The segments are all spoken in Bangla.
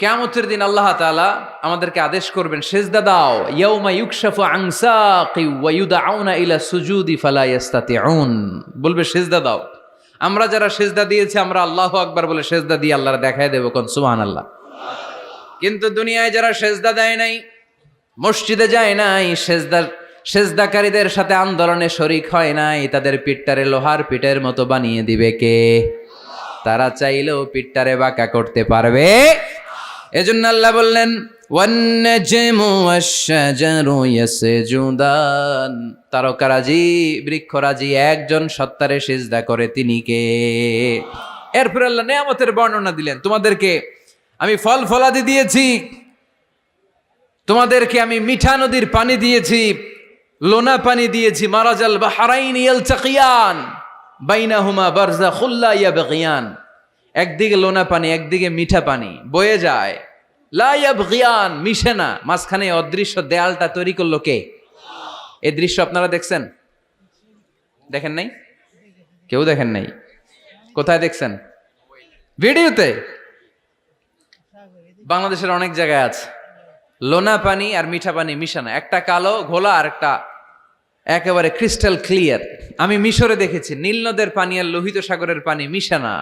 কেয়ামতের দিন আল্লাহ তাআলা আমাদেরকে আদেশ করবেন, সেজদা দাও, ইয়াউমা সুজুদি বলবে, সেজদা দাও। আমরা যারা সেজদা দিয়েছি, আমরা আল্লাহ আকবার বলে সেজদা দিয়ে আল্লাহর দেখায় দেব কোন সুহান আল্লাহ কিন্তু দুনিয়ায় যারা সেজদা দেয় নাই, মসজিদে যায় নাই সেজদার সেজদাকারীদের সাথে আন্দোলনে শরিক হয় নাই, তাদের পিঠটারে লোহার পিঠের মতো বানিয়ে দিবে কে? তারা চাইলেও পিঠটারে বাঁকা করতে পারবে। এজন্য আল্লাহ বললেন তারকারাজি বৃক্ষরাজি একজন সত্তারে সিজদা করে তিনি কে? এরপর আল্লাহ নেয়ামতের বর্ণনা দিলেন, তোমাদেরকে আমি ফল ফলাদি দিয়েছি, তোমাদেরকে আমি মিঠা নদীর পানি দিয়েছি, লোনা পানি দিয়েছি, মারাজাল বাহারাইন ইয়ালতাকিয়ান, বাইনাহুমা ইয়া ইয়াবগিয়ান। একদিকে লোনা পানি, একদিকে মিঠা পানি। বয়ে যায়। লা ইয়াবগিয়ান, মিশে না। মাঝখানে অদৃশ্য দেয়ালটা তৈরি করল কে? এই দৃশ্য আপনারা দেখছেন? দেখেন নাই? কেউ দেখেন নাই? কোথায় দেখছেন? ভিডিওতে? বাংলাদেশের অনেক জায়গায় আছে। লোনা পানি আর মিঠা পানি মিশানো একটা কালো, ঘোলা আর একটা একেবারে ক্রিস্টাল ক্লিয়ার আমি মিশরে দেখেছি। নীল নদের পানি আর লোহিত সাগরের পানি মিশানা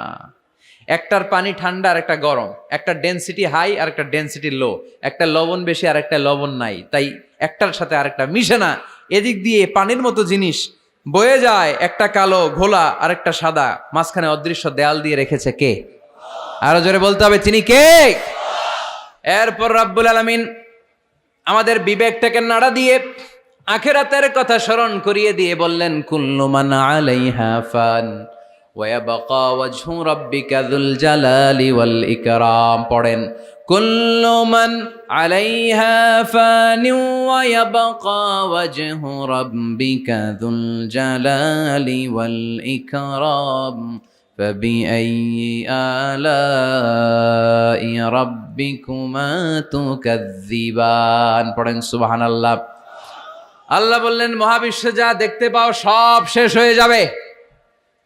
একটার পানি ঠান্ডা আর একটা গরম। একটা ডেন্সিটি হাই আর একটা ডেন্সিটি লো একটা লবণ বেশি আর একটা লবণ নাই। তাই একটার সাথে আরেকটা মিশে না। এদিক দিয়ে পানির মতো জিনিস বয়ে যায়, একটা কালো, ঘোলা, আর একটা সাদা। মাঝখানে অদৃশ্য দেয়াল দিয়ে রেখেছে কে? আরও জোরে বলতে হবে, তিনি কে? এরপর রাব্বুল আলামিন আমাদের বিবেকটাকে নাড়া দিয়ে আখেরাতের কথা স্মরণ করিয়ে দিয়ে বললেন, কুল্লু মান আলাইহা ফান। ওয়ায়াবকা ওয়াজহু রাব্বিকা যুল জালালি ওয়াল ইকরাম পড়েন কুল্লু মান আলাইহা ফান ওয়ায়াবকা ওয়াজহু রাব্বিকা যুল জালালি ওয়াল ইকরাম فبأي آلاء ربكما تكذبان পড়েন সুবহানাল্লাহ আল্লাহ বললেন মহাবিশ্বে যা দেখতে পাও সব শেষ হয়ে যাবে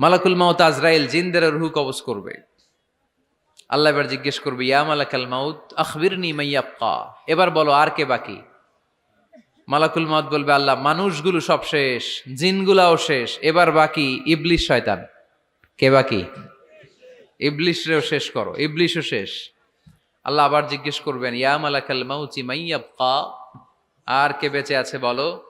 মালাকুল মাউত আজরাইল জিনদের রুহু কবজ করবে। আল্লাহ এবার জিজ্ঞেস করবে, ইয়া মালাকাল মাউত, আখবিরনি মাইয়াপ্পা এবার বলো, আর কে বাকি? মালাকুল মাউত বলবে, আল্লাহ, মানুষগুলো সব শেষ, জিনগুলাও শেষ, এবার বাকি ইবলিশ শয়তান। কে বাকি? ইবলিশরেও শেষ করো, ইবলিশও শেষ। আল্লাহ আবার জিজ্ঞেস করবেন, ইয়া মালাকাল মাউচি মাইয়াবকা আর কে বেঁচে আছে বলো?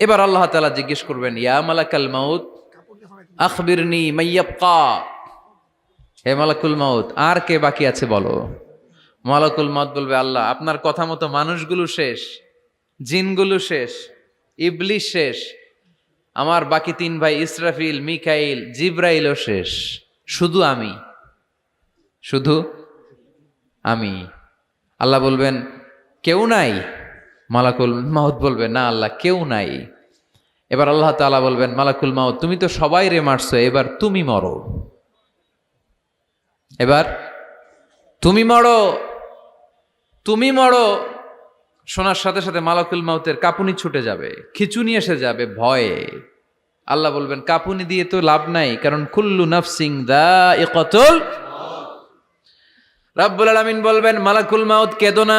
এবার আল্লাহ তাআলা জিজ্ঞেস করবেন, ইয়া মালাকাল মাউত? আখবিরনি মাইয়াবকা হে মালাকুল মাউত, আর কে বাকি আছে বলো? মালাকুল মত বলবে, আল্লাহ, আপনার কথা মতো মানুষগুলো শেষ, জিনগুলো শেষ ইবলিশ শেষ, আমার বাকি তিন ভাই ইসরাফিল, মিকাইল, জিব্রাইলও শেষ, শুধু আমি। শুধু আমি? আল্লাহ বলবেন, কেউ নাই। মালাকুল মাউত বলবে, না আল্লাহ, কেউ নাই। এবার আল্লাহ তাআলা বলবেন, মালাকুল মাউত, তুমি তো সবাই রে মারছো, এবার তুমি মরো। এবার, তুমি মরো তুমি মরো। শোনার সাথে সাথে মালাকুল মাউতের কাপুনি ছুটে যাবে, খিচুনি এসে যাবে ভয়ে। আল্লাহ বলবেন, কাপুনি দিয়ে তো লাভ নাই, কারণ কুল্লু নাফসিং দা এ কতল রাব্বুল আলামিন বলবেন, মালাকুল মাউত কেদো না।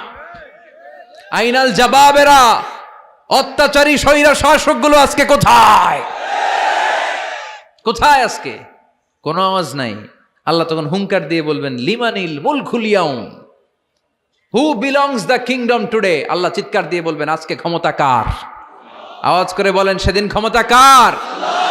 আইনাল জবাবেরা, অত্যাচারী স্বৈরা শাসকগুলো আজকে কোথায়? কোথায় আজকে? কোনো আওয়াজ নাই। আল্লাহ তখন হুঙ্কার দিয়ে বলবেন, লিমানিল মুল খুলিয়াউম who belongs the kingdom today Allah চিৎকার দিয়ে বলবেন, আজকে ক্ষমতা কার? আওয়াজ করে বলেন, সেদিন ক্ষমতা কার? আল্লাহ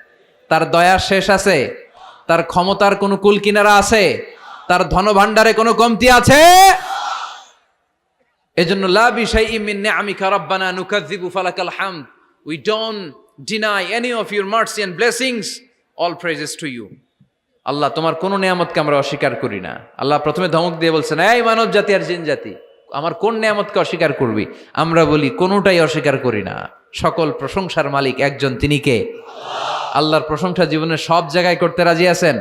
তার দয়ার শেষ আছে। তার ক্ষমতার কোনো কুল কিনারা আছে। তার ধন ধনভাণ্ডারে কোনো কমতি আছে। এজন্য, লা বিশাইইম মিন নিআমিকা রাব্বানা নুকাযযিবু ফালাকাল হামদ। We don't deny any of your mercy and blessings all praises to you Allah, তোমার কোনো নিয়ামতকে আমরা অস্বীকার করি না। আল্লাহ প্রথমে ধমক দিয়ে বলছেন, এই মানব জাতি আর জিন জাতি, আমার কোন নিয়ামতকে অস্বীকার করবি? আমরা বলি, কোনোটাই অস্বীকার করি না। সকল প্রশংসার মালিক একজন, তিনি কে? আল্লাহর প্রশংসা জীবনের সব জায়গায় করতে রাজি আছেন?